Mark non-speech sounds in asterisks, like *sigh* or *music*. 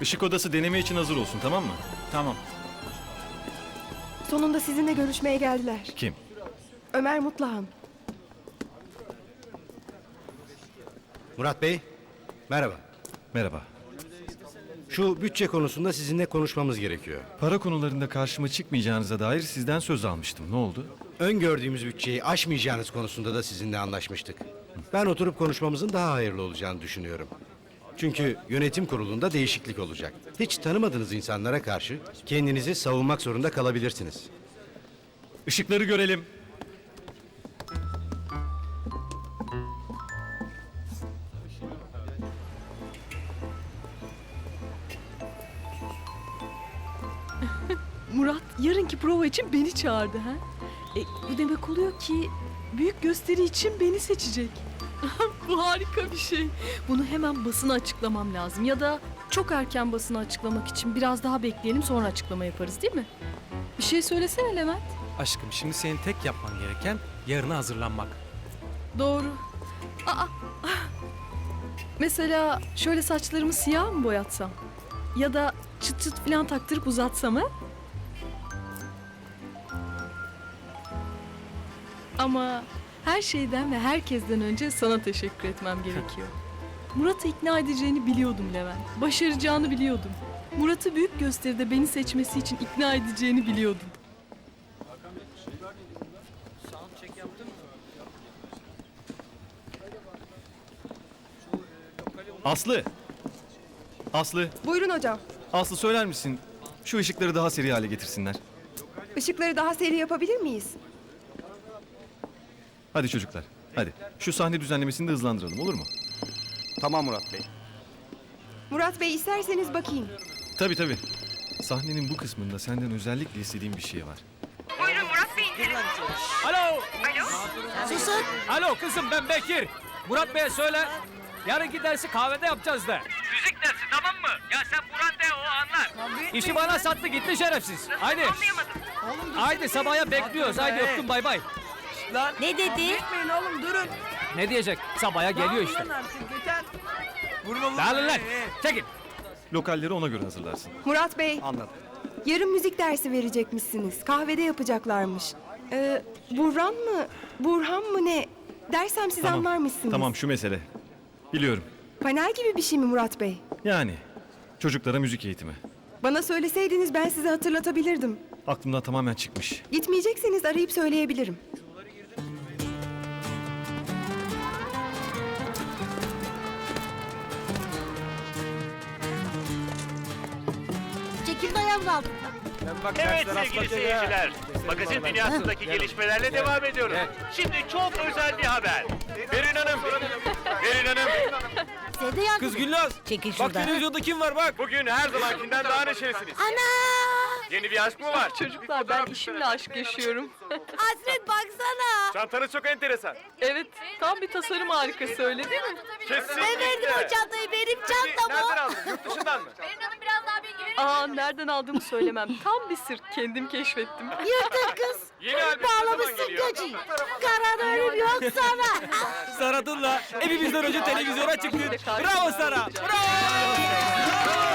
Işık odası deneme için hazır olsun tamam mı? Tamam. Sonunda sizinle görüşmeye geldiler. Kim? Ömer Mutluhan. Murat Bey, merhaba. Merhaba. Şu bütçe konusunda sizinle konuşmamız gerekiyor. Para konularında karşıma çıkmayacağınıza dair sizden söz almıştım. Ne oldu? Öngördüğümüz bütçeyi aşmayacağınız konusunda da sizinle anlaşmıştık. Ben oturup konuşmamızın daha hayırlı olacağını düşünüyorum. Çünkü yönetim kurulunda değişiklik olacak. Hiç tanımadığınız insanlara karşı kendinizi savunmak zorunda kalabilirsiniz. Işıkları görelim. *laughs* Murat yarınki prova için beni çağırdı ha. E, bu demek oluyor ki büyük gösteri için beni seçecek. *laughs* bu harika bir şey. Bunu hemen basına açıklamam lazım ya da çok erken basına açıklamak için biraz daha bekleyelim sonra açıklama yaparız değil mi? Bir şey söylesene Levent. Aşkım şimdi senin tek yapman gereken yarına hazırlanmak. Doğru. Aa. Mesela şöyle saçlarımı siyah mı boyatsam? Ya da çıt çıt falan taktırıp uzatsam ha? Ama her şeyden ve herkesten önce sana teşekkür etmem gerekiyor. Murat'ı ikna edeceğini biliyordum Levent. Başaracağını biliyordum. Murat'ı büyük gösteride beni seçmesi için ikna edeceğini biliyordum. Aslı. Aslı. Buyurun hocam. Aslı söyler misin? Şu ışıkları daha seri hale getirsinler. Işıkları daha seri yapabilir miyiz? Hadi çocuklar. Hadi. Şu sahne düzenlemesini de hızlandıralım olur mu? Tamam Murat Bey. Murat Bey isterseniz bakayım. Tabii tabii. Sahnenin bu kısmında senden özellikle istediğim bir şey var. Alo. Alo. Susun. Alo kızım ben Bekir. Murat Bey'e söyle. Yarınki dersi kahvede yapacağız de. Müzik dersi tamam mı? Ya sen Buran de o anlar. İşi bana sattı gitti şerefsiz. Haydi. Anlayamadım. Haydi sabaya bekliyoruz. Haydi öptüm bay bay. Ne dedi? Gitmeyin oğlum durun. Ne diyecek? Sabaya geliyor işte. Dağılın lan. Çekil. Lokalleri ona göre hazırlarsın. Murat Bey, Anladım. yarın müzik dersi verecekmişsiniz. Kahvede yapacaklarmış. Ee, Burhan mı? Burhan mı ne? Dersem siz anlarmışsınız. Tamam şu mesele. Biliyorum. Panel gibi bir şey mi Murat Bey? Yani çocuklara müzik eğitimi. Bana söyleseydiniz ben size hatırlatabilirdim. Aklımdan tamamen çıkmış. Gitmeyecekseniz arayıp söyleyebilirim. Çekil ayağımın altından. Evet sevgili seyirciler. Magazin dünyasındaki gelişmelerle devam ediyoruz. Şimdi çok özel bir haber. Berin Hanım. Berin Hanım. Size de yardım Kız Gülnaz. Çekil Bak şuradan. televizyonda kim var bak. Bugün her zamankinden daha neşelisiniz. Ana! Yeni bir aşk mı var? Çocuklar ben işimle aşk yaşıyorum. *laughs* Hasret baksana. Çantanız çok enteresan. Evet, tam bir tasarım harikası öyle değil mi? Kesinlikle. Ben verdim o çantayı benim çantam Nereden o. aldın? Yurt dışından mı? Aa, nereden aldığımı söylemem. Tam bir sır, kendim keşfettim. Yırtık kız. Yeni albüm Bağlamışsın göçü. Karan ölüm yok sana. Saradınla hepimizden önce televizyona çıktın. Bravo Sara. Bravo.